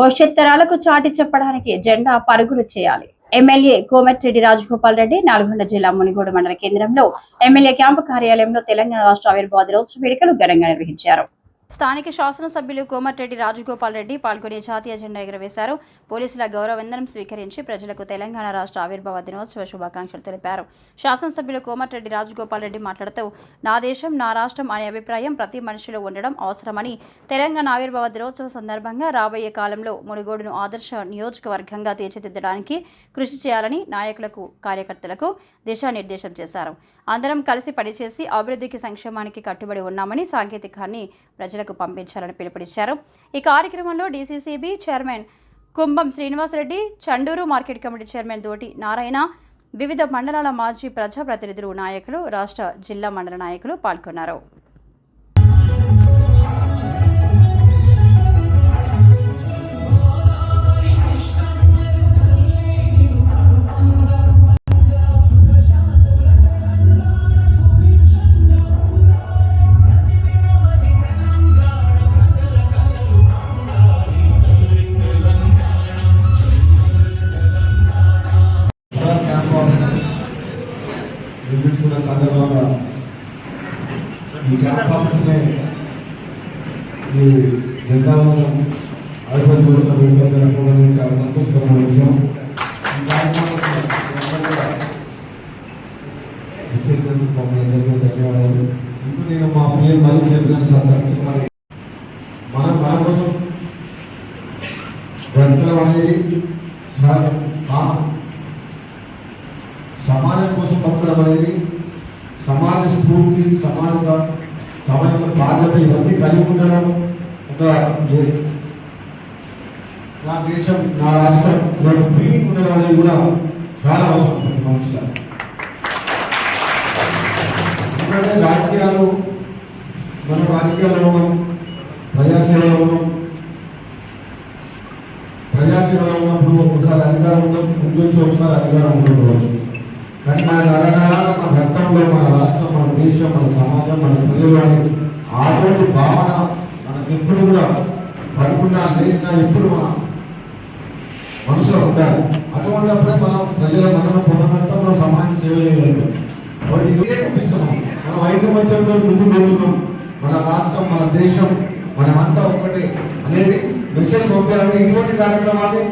భవిష్యత్ తరాలకు చాటి చెప్పడానికి జెండా పరుగులు చేయాలి. ఎమ్మెల్యే కోమటిరెడ్డి రాజగోపాల్ రెడ్డి నల్గొండ జిల్లా మునిగోడు మండల కేంద్రంలో ఎమ్మెల్యే క్యాంపు కార్యాలయంలో తెలంగాణ రాష్ట్ర ఆవిర్భావ దినోత్సవ వేడుకలు ఘనంగా నిర్వహించారు. స్థానిక శాసనసభ్యులు కోమటిరెడ్డి రాజగోపాల్ రెడ్డి పాల్గొని జాతీయ జెండా ఎగురవేశారు. పోలీసుల గౌరవందనం స్వీకరించి ప్రజలకు తెలంగాణ రాష్ట్ర ఆవిర్భావ దినోత్సవ శుభాకాంక్షలు తెలిపారు. శాసనసభ్యులు కోమటిరెడ్డి రాజగోపాల్ రెడ్డి మాట్లాడుతూ నా దేశం నా రాష్ట్రం అనే అభిప్రాయం ప్రతి మనిషిలో ఉండడం అవసరమని తెలంగాణ ఆవిర్భావ దినోత్సవ సందర్భంగా రాబోయే కాలంలో మునుగోడును ఆదర్శ నియోజకవర్గంగా తీర్చిదిద్దడానికి కృషి చేయాలని నాయకులకు కార్యకర్తలకు దిశానిర్దేశం చేశారు. అందరం కలిసి పనిచేసి అభివృద్ధికి సంక్షేమానికి కట్టుబడి ఉన్నామని సాంకేతికాన్ని ప్రజలకు పంపించాలని పిలుపునిచ్చారు. ఈ కార్యక్రమంలో DCCB chairman Kumbham Srinivasareddy Chandur market committee chairman Doti Narayana వివిధ మండలాల మాజీ ప్రజాప్రతినిధులు నాయకులు రాష్ట్ర జిల్లా మండల నాయకులు పాల్గొన్నారు. నిర్మించుకున్న సందర్భంగా ఈ క్యాంప్ ఆఫీస్ని ఈ జనతావనం ఆధిపత్యోత్సవం వేడుకలు జరపడం చాలా సంతోషకరమైన విషయం. ఈ కార్యక్రమానికి అందరూ మమ్మల్ని ధన్యవాదాలు. ఇప్పుడు నేను మా పిఎం మళ్ళీ చెప్పిన సందర్భంగా మరి మనం మన కోసం బ్రతకడం అనేది సహజం కామన్ సమాజం కోసం బతకడం అనేది సమాజ స్ఫూర్తి సమాజ సమాజ బాధ్యత ఇవన్నీ కలిగి ఉండడం ఒక నా దేశం నా రాష్ట్రం అనే ఫీలింగ్ ఉండడం అనేది కూడా చాలా అవసరం ప్రతి మనుషుల ఎందుకంటే రాజకీయాలు మన రాజకీయాల్లో ఉన్నాం ప్రజాసేవలో ఉన్నాం ప్రజాసేవలో ఉన్నప్పుడు ఒకసారి అధికారం ఉండడం ముందు ఒకసారి అధికారం ఉండకపోవచ్చు. కానీ మన నరనరాల మన రక్తంలో మన రాష్ట్రం మన దేశం మన సమాజం మన ప్రజలు అనే ఆటోటి భావన మనకి ఎప్పుడు కూడా పడుకున్నా లేచినా ఎప్పుడు మన మనసులో ఉండాలి అటువంటిప్పుడే మనం ప్రజల మనం పొందడంతో మనం సమాజం సేవ చేయగలుగుతాం కాబట్టి ఇదే చూపిస్తున్నాం మనం ఐకమత్యంతో ముందు పోతున్నాం మన రాష్ట్రం మన దేశం మనమంతా ఒకటే అనేది మెసేజ్ పంపాలంటే ఇటువంటి కార్యక్రమాన్ని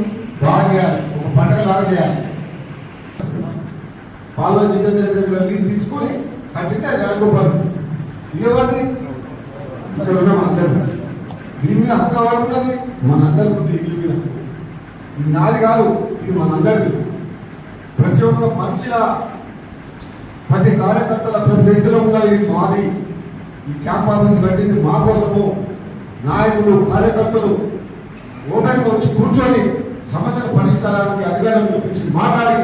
బాగా చేయాలి ఒక పండగలాగా చేయాలి. పాల్వ జితేంద్ర రెడ్డి దగ్గర లీజ్ తీసుకొని కట్టితే అది రాజగోపాల్. ఇది ఇక్కడ ఉన్న మనందరి. దీని మీద హక్కు ఎవరున్నది మనందరి ఉంది ఇల్లు మీద. ఇది నాది కాదు ఇది మనందరిది. ప్రతి ఒక్క మనుషుల ప్రతి కార్యకర్తల ప్రతి వ్యక్తిలో ఉండాలి ఇది మాది. ఈ క్యాంప్ ఆఫీస్ కట్టింది మా కోసము. నాయకులు కార్యకర్తలు ఓపెన్గా వచ్చి కూర్చొని సమస్యల పరిష్కారానికి అధికారం చూపించి మాట్లాడి